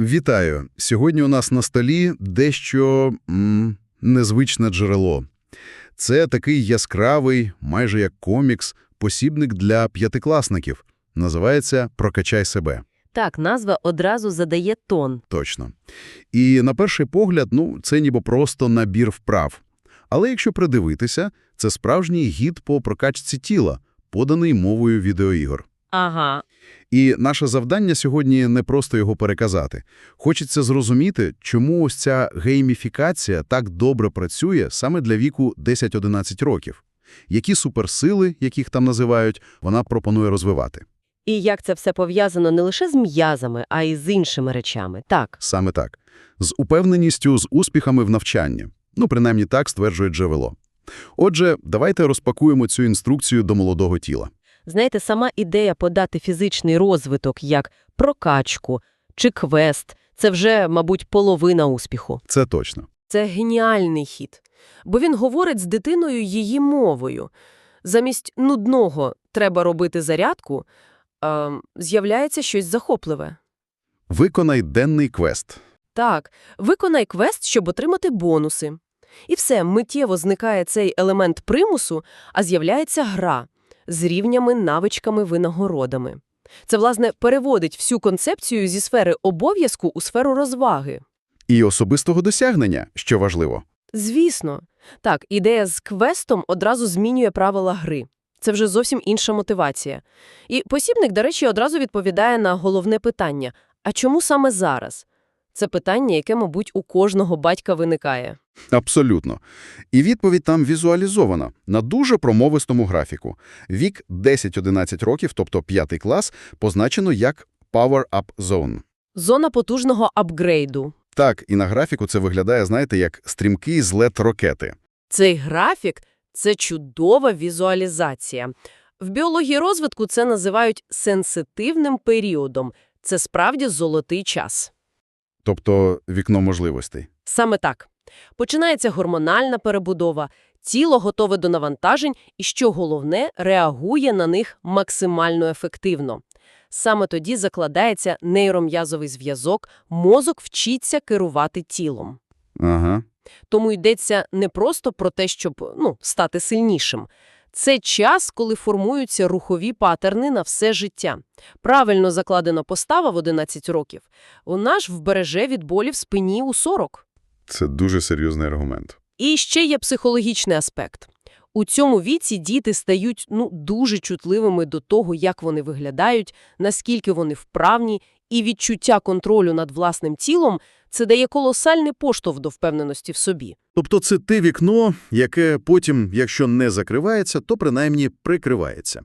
Вітаю! Сьогодні у нас на столі дещо м, незвичне джерело. Це такий яскравий, майже як комікс, посібник для п'ятикласників. Називається «Прокачай себе». Так, назва одразу задає тон. Точно. І на перший погляд, ну, це ніби просто набір вправ. Але якщо придивитися, це справжній гід по прокачці тіла, поданий мовою відеоігор. Ага. І наше завдання сьогодні не просто його переказати. Хочеться зрозуміти, чому ось ця гейміфікація так добре працює саме для віку 10-11 років. Які суперсили, яких там називають, вона пропонує розвивати. І як це все пов'язано не лише з м'язами, а й з іншими речами. Так. Саме так. З упевненістю, з успіхами в навчанні. Ну, принаймні так стверджує Джавело. Отже, давайте розпакуємо цю інструкцію до молодого тіла. Знаєте, сама ідея подати фізичний розвиток як прокачку чи квест – це вже, мабуть, половина успіху. Це точно. Це геніальний хід. Бо він говорить з дитиною її мовою. Замість нудного «треба робити зарядку» е, з'являється щось захопливе. Виконай денний квест. Так, виконай квест, щоб отримати бонуси. І все, миттєво зникає цей елемент примусу, а з'являється гра з рівнями, навичками, винагородами. Це, власне, переводить всю концепцію зі сфери обов'язку у сферу розваги. І особистого досягнення, що важливо. Звісно. Так, ідея з квестом одразу змінює правила гри. Це вже зовсім інша мотивація. І посібник, до речі, одразу відповідає на головне питання – а чому саме зараз? Це питання, яке, мабуть, у кожного батька виникає. Абсолютно. І відповідь там візуалізована на дуже промовистому графіку. Вік 10-11 років, тобто п'ятий клас, позначено як Power Up Zone. Зона потужного апгрейду. Так, і на графіку це виглядає, знаєте, як стрімкий злет ракети. Цей графік – це чудова візуалізація. В біології розвитку це називають сенситивним періодом. Це справді золотий час. Тобто вікно можливостей. Саме так. Починається гормональна перебудова, тіло готове до навантажень і, що головне, реагує на них максимально ефективно. Саме тоді закладається нейром'язовий зв'язок, мозок вчиться керувати тілом. Ага. Тому йдеться не просто про те, щоб ну, стати сильнішим. Це час, коли формуються рухові патерни на все життя. Правильно закладена постава в 11 років. Вона ж вбереже від болі в спині у 40. Це дуже серйозний аргумент. І ще є психологічний аспект. У цьому віці діти стають ну, дуже чутливими до того, як вони виглядають, наскільки вони вправні, і відчуття контролю над власним тілом – це дає колосальний поштовх до впевненості в собі. Тобто це те вікно, яке потім, якщо не закривається, то принаймні прикривається.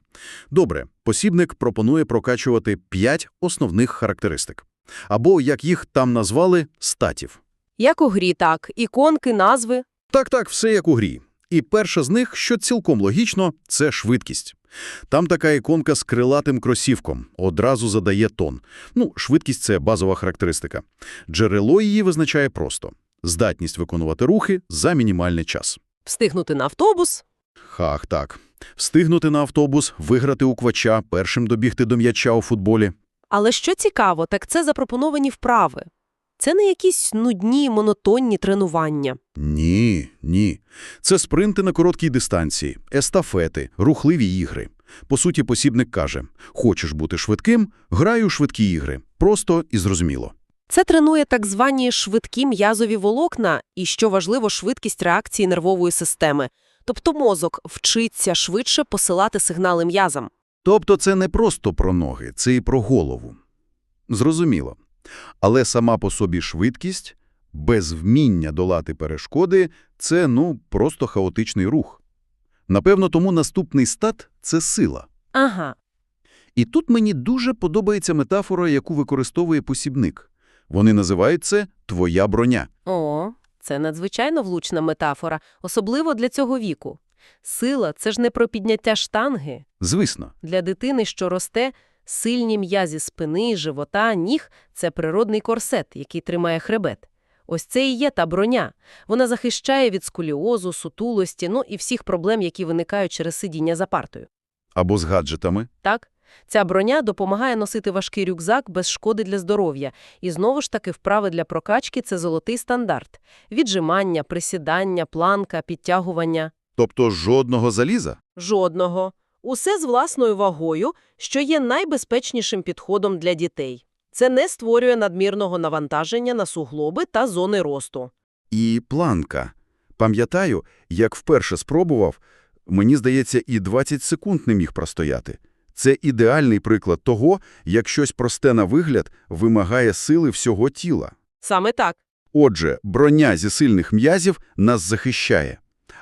Добре, посібник пропонує прокачувати п'ять основних характеристик. Або, як їх там назвали, статів. Як у грі, так, іконки, назви. Так-так, все як у грі. І перша з них, що цілком логічно, це швидкість. Там така іконка з крилатим кросівком, одразу задає тон. Ну, швидкість – це базова характеристика. Джерело її визначає просто. Здатність виконувати рухи за мінімальний час. Встигнути на автобус. Хах, так. Встигнути на автобус, виграти у квача, першим добігти до м'яча у футболі. Але що цікаво, так це запропоновані вправи. Це не якісь нудні, монотонні тренування. Ні, ні. Це спринти на короткій дистанції, естафети, рухливі ігри. По суті, посібник каже, хочеш бути швидким – грай у швидкі ігри. Просто і зрозуміло. Це тренує так звані швидкі м'язові волокна і, що важливо, швидкість реакції нервової системи. Тобто мозок вчиться швидше посилати сигнали м'язам. Тобто це не просто про ноги, це і про голову. Зрозуміло. Але сама по собі швидкість, без вміння долати перешкоди – це, ну, просто хаотичний рух. Напевно, тому наступний стат – це сила. Ага. І тут мені дуже подобається метафора, яку використовує посібник. Вони називають це «твоя броня». О, це надзвичайно влучна метафора, особливо для цього віку. Сила – це ж не про підняття штанги. Звісно. Для дитини, що росте, сильні м'язі спини, живота, ніг – це природний корсет, який тримає хребет. Ось це і є та броня. Вона захищає від скуліозу, сутулості, ну і всіх проблем, які виникають через сидіння за партою. Або з гаджетами. Так? Ця броня допомагає носити важкий рюкзак без шкоди для здоров'я. І знову ж таки вправи для прокачки – це золотий стандарт. Віджимання, присідання, планка, підтягування. Тобто жодного заліза? Жодного. Усе з власною вагою, що є найбезпечнішим підходом для дітей. Це не створює надмірного навантаження на суглоби та зони росту. І планка. Пам'ятаю, як вперше спробував, мені здається, і 20 секунд не міг простояти. Це ідеальний приклад того, як щось просте на вигляд вимагає сили всього тіла. Саме так. Отже, броня зі сильних м'язів нас захищає.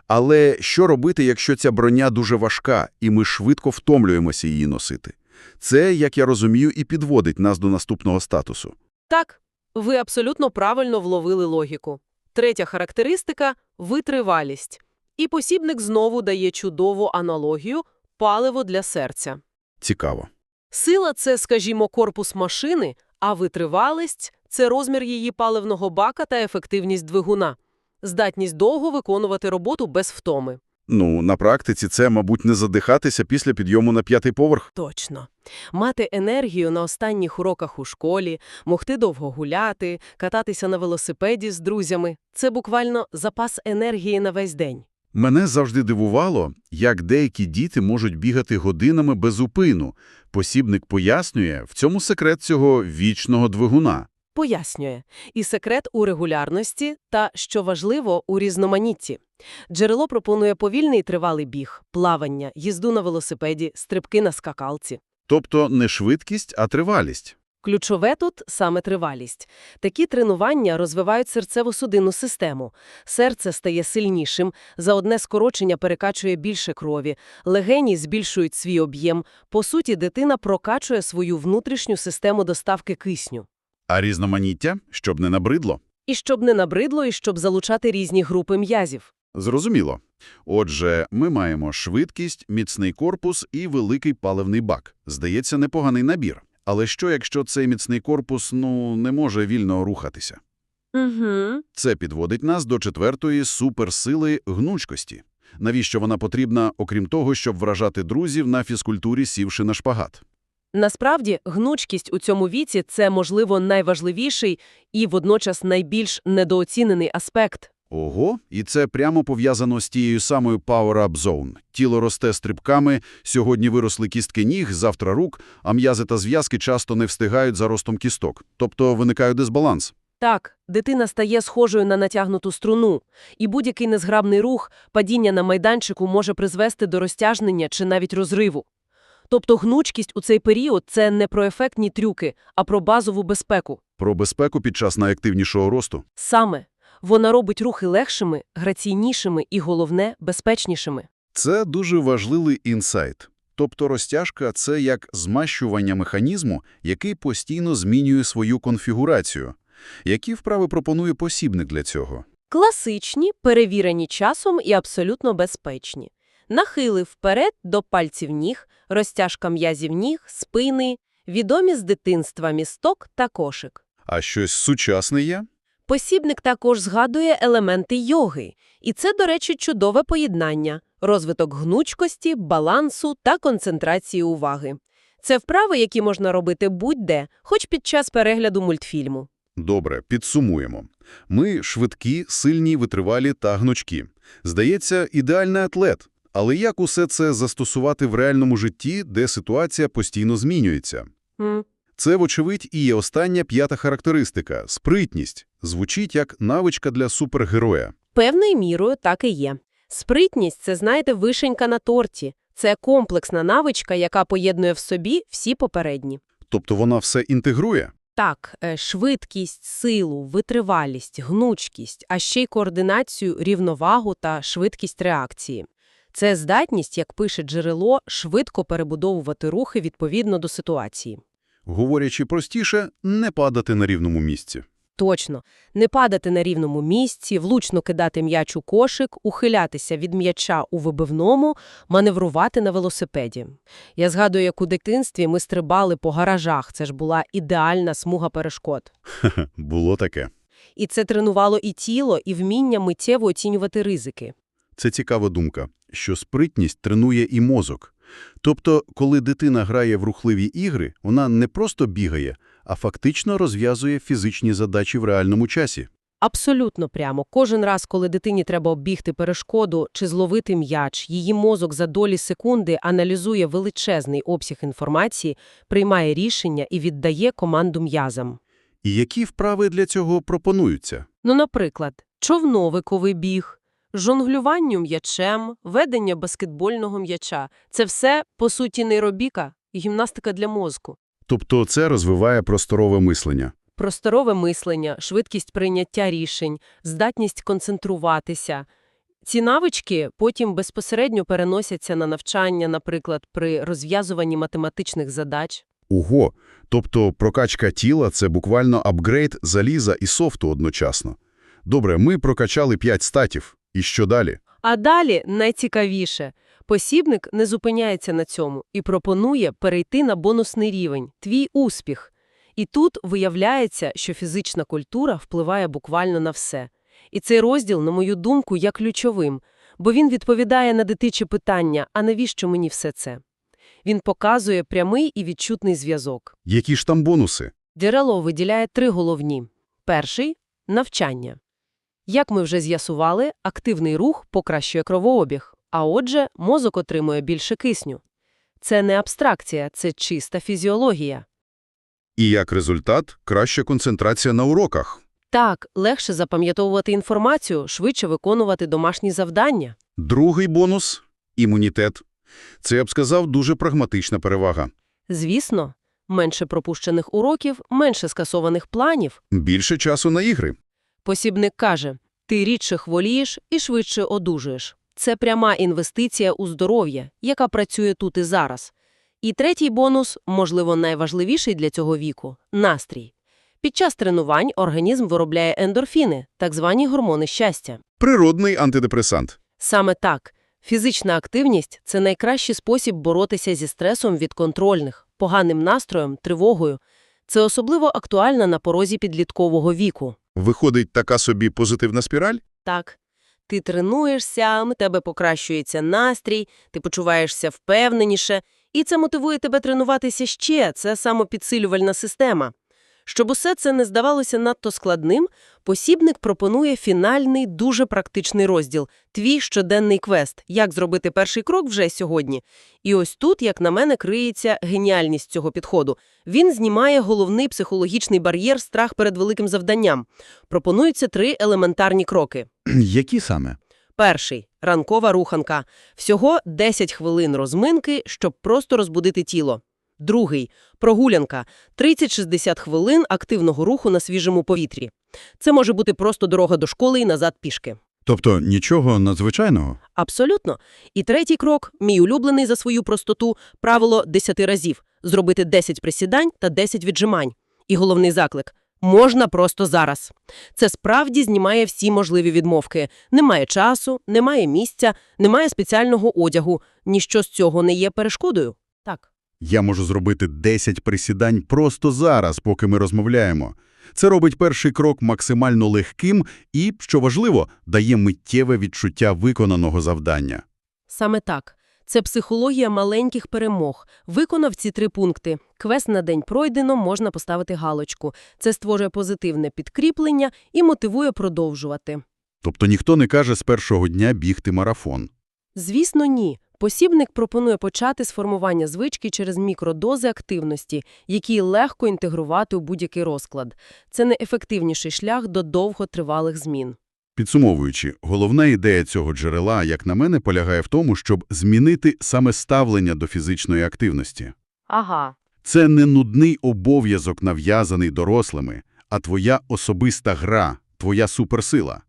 Але що робити, якщо ця броня дуже важка, і ми швидко втомлюємося її носити? Це, як я розумію, і підводить нас до наступного статусу. Так, ви абсолютно правильно вловили логіку. Третя характеристика – витривалість. І посібник знову дає чудову аналогію – паливо для серця. Цікаво. Сила – це, скажімо, корпус машини, а витривалість – це розмір її паливного бака та ефективність двигуна. Здатність довго виконувати роботу без втоми. Ну, на практиці це, мабуть, не задихатися після підйому на п'ятий поверх. Точно. Мати енергію на останніх уроках у школі, могти довго гуляти, кататися на велосипеді з друзями – це буквально запас енергії на весь день. Мене завжди дивувало, як деякі діти можуть бігати годинами без упину. Посібник пояснює, в цьому секрет цього вічного двигуна. Пояснює. І секрет у регулярності та, що важливо, у різноманітті. Джерело пропонує повільний і тривалий біг, плавання, їзду на велосипеді, стрибки на скакалці. Тобто не швидкість, а тривалість. Ключове тут саме тривалість. Такі тренування розвивають серцево-судинну систему. Серце стає сильнішим, за одне скорочення перекачує більше крові, легені збільшують свій об'єм. По суті, дитина прокачує свою внутрішню систему доставки кисню. А різноманіття, щоб не набридло. І щоб не набридло, і щоб залучати різні групи м'язів. Зрозуміло. Отже, ми маємо швидкість, міцний корпус і великий паливний бак. Здається, непоганий набір. Але що, якщо цей міцний корпус, ну, не може вільно рухатися? Угу. Це підводить нас до четвертої суперсили гнучкості. Навіщо вона потрібна, окрім того, щоб вражати друзів на фізкультурі, сівши на шпагат? Насправді, гнучкість у цьому віці – це, можливо, найважливіший і водночас найбільш недооцінений аспект. Ого, і це прямо пов'язано з тією самою Power Up Zone. Тіло росте стрибками, сьогодні виросли кістки ніг, завтра рук, а м'язи та зв'язки часто не встигають за ростом кісток. Тобто виникає дисбаланс. Так, дитина стає схожою на натягнуту струну, і будь-який незграбний рух, падіння на майданчику може призвести до розтяжнення чи навіть розриву. Тобто гнучкість у цей період – це не про ефектні трюки, а про базову безпеку. Про безпеку під час найактивнішого росту. Саме. Вона робить рухи легшими, граційнішими і, головне, безпечнішими. Це дуже важливий інсайт. Тобто розтяжка – це як змащування механізму, який постійно змінює свою конфігурацію. Які вправи пропонує посібник для цього? Класичні, перевірені часом і абсолютно безпечні. Нахили вперед до пальців ніг, розтяжка м'язів ніг, спини, відомі з дитинства місток та кошик. А щось сучасне є? Посібник також згадує елементи йоги. І це, до речі, чудове поєднання – розвиток гнучкості, балансу та концентрації уваги. Це вправи, які можна робити будь-де, хоч під час перегляду мультфільму. Добре, підсумуємо. Ми швидкі, сильні, витривалі та гнучкі. Здається, ідеальний атлет. Але як усе це застосувати в реальному житті, де ситуація постійно змінюється? Це, вочевидь, і є остання п'ята характеристика – спритність. Звучить як навичка для супергероя. Певною мірою так і є. Спритність – це, знаєте, вишенька на торті. Це комплексна навичка, яка поєднує в собі всі попередні. Тобто вона все інтегрує? Так, е, швидкість, силу, витривалість, гнучкість, а ще й координацію, рівновагу та швидкість реакції. Це здатність, як пише джерело, швидко перебудовувати рухи відповідно до ситуації. Говорячи простіше, не падати на рівному місці. Точно. Не падати на рівному місці, влучно кидати м'яч у кошик, ухилятися від м'яча у вибивному, маневрувати на велосипеді. Я згадую, як у дитинстві ми стрибали по гаражах. Це ж була ідеальна смуга перешкод. Хе, Було таке. І це тренувало і тіло, і вміння миттєво оцінювати ризики. Це цікава думка, що спритність тренує і мозок. Тобто, коли дитина грає в рухливі ігри, вона не просто бігає, а фактично розв'язує фізичні задачі в реальному часі. Абсолютно прямо. Кожен раз, коли дитині треба оббігти перешкоду чи зловити м'яч, її мозок за долі секунди аналізує величезний обсяг інформації, приймає рішення і віддає команду м'язам. І які вправи для цього пропонуються? Ну, наприклад, човновиковий біг, жонглюванню м'ячем, ведення баскетбольного м'яча – це все, по суті, нейробіка і гімнастика для мозку. Тобто це розвиває просторове мислення. Просторове мислення, швидкість прийняття рішень, здатність концентруватися. Ці навички потім безпосередньо переносяться на навчання, наприклад, при розв'язуванні математичних задач. Ого! Тобто прокачка тіла – це буквально апгрейд заліза і софту одночасно. Добре, ми прокачали 5 статів. І що далі? А далі найцікавіше. Посібник не зупиняється на цьому і пропонує перейти на бонусний рівень – твій успіх. І тут виявляється, що фізична культура впливає буквально на все. І цей розділ, на мою думку, є ключовим, бо він відповідає на дитиче питання «А навіщо мені все це?». Він показує прямий і відчутний зв'язок. Які ж там бонуси? Джерело виділяє три головні. Перший – навчання. Як ми вже з'ясували, активний рух покращує кровообіг, а отже, мозок отримує більше кисню. Це не абстракція, це чиста фізіологія. І як результат – краща концентрація на уроках. Так, легше запам'ятовувати інформацію, швидше виконувати домашні завдання. Другий бонус – імунітет. Це, я б сказав, дуже прагматична перевага. Звісно, менше пропущених уроків, менше скасованих планів. Більше часу на ігри. Посібник каже, ти рідше хворієш і швидше одужуєш. Це пряма інвестиція у здоров'я, яка працює тут і зараз. І третій бонус, можливо, найважливіший для цього віку – настрій. Під час тренувань організм виробляє ендорфіни, так звані гормони щастя. Природний антидепресант. Саме так. Фізична активність – це найкращий спосіб боротися зі стресом від контрольних, поганим настроєм, тривогою. Це особливо актуально на порозі підліткового віку. Виходить така собі позитивна спіраль? Так. Ти тренуєшся, в тебе покращується настрій, ти почуваєшся впевненіше, і це мотивує тебе тренуватися ще, це самопідсилювальна система. Щоб усе це не здавалося надто складним, посібник пропонує фінальний, дуже практичний розділ – твій щоденний квест, як зробити перший крок вже сьогодні. І ось тут, як на мене, криється геніальність цього підходу. Він знімає головний психологічний бар'єр – страх перед великим завданням. Пропонуються три елементарні кроки. Які саме? Перший – ранкова руханка. Всього 10 хвилин розминки, щоб просто розбудити тіло. Другий – прогулянка. 30-60 хвилин активного руху на свіжому повітрі. Це може бути просто дорога до школи і назад пішки. Тобто нічого надзвичайного? Абсолютно. І третій крок – мій улюблений за свою простоту – правило 10 разів. Зробити 10 присідань та 10 віджимань. І головний заклик – можна просто зараз. Це справді знімає всі можливі відмовки. Немає часу, немає місця, немає спеціального одягу. Ніщо з цього не є перешкодою. Так. Я можу зробити 10 присідань просто зараз, поки ми розмовляємо. Це робить перший крок максимально легким і, що важливо, дає миттєве відчуття виконаного завдання. Саме так. Це психологія маленьких перемог. Виконав ці три пункти. Квест на день пройдено, можна поставити галочку. Це створює позитивне підкріплення і мотивує продовжувати. Тобто ніхто не каже з першого дня бігти марафон. Звісно, ні. Посібник пропонує почати з формування звички через мікродози активності, які легко інтегрувати у будь-який розклад. Це найефективніший шлях до довготривалих змін. Підсумовуючи, головна ідея цього джерела, як на мене, полягає в тому, щоб змінити саме ставлення до фізичної активності. Ага. Це не нудний обов'язок, нав'язаний дорослими, а твоя особиста гра, твоя суперсила.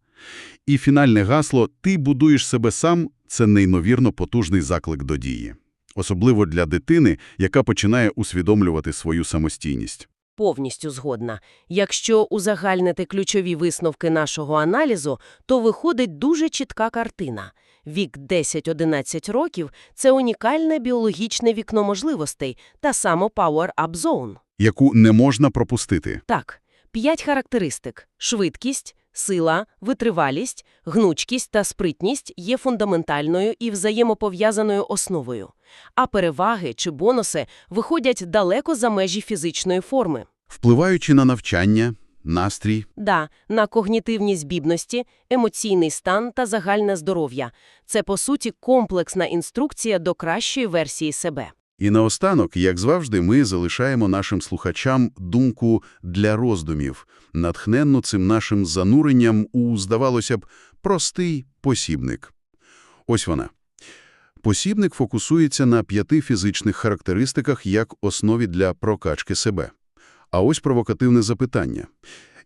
І фінальне гасло «ти будуєш себе сам» – це неймовірно потужний заклик до дії. Особливо для дитини, яка починає усвідомлювати свою самостійність. Повністю згодна. Якщо узагальнити ключові висновки нашого аналізу, то виходить дуже чітка картина. Вік 10-11 років – це унікальне біологічне вікно можливостей та само Power Up Zone. Яку не можна пропустити. Так, П'ять характеристик – швидкість, сила, витривалість, гнучкість та спритність є фундаментальною і взаємопов'язаною основою. А переваги чи бонуси виходять далеко за межі фізичної форми. Впливаючи на навчання, настрій, Да, на когнітивні збібності, емоційний стан та загальне здоров'я. Це, по суті, комплексна інструкція до кращої версії себе. І наостанок, як завжди, ми залишаємо нашим слухачам думку для роздумів, натхненну цим нашим зануренням у, здавалося б, простий посібник. Ось вона. Посібник фокусується на п'яти фізичних характеристиках як основі для прокачки себе. А ось провокативне запитання.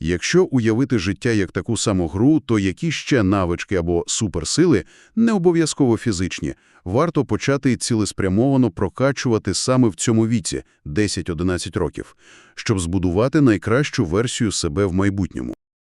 Якщо уявити життя як таку саму гру, то які ще навички або суперсили, не обов'язково фізичні, варто почати цілеспрямовано прокачувати саме в цьому віці – 10-11 років, щоб збудувати найкращу версію себе в майбутньому?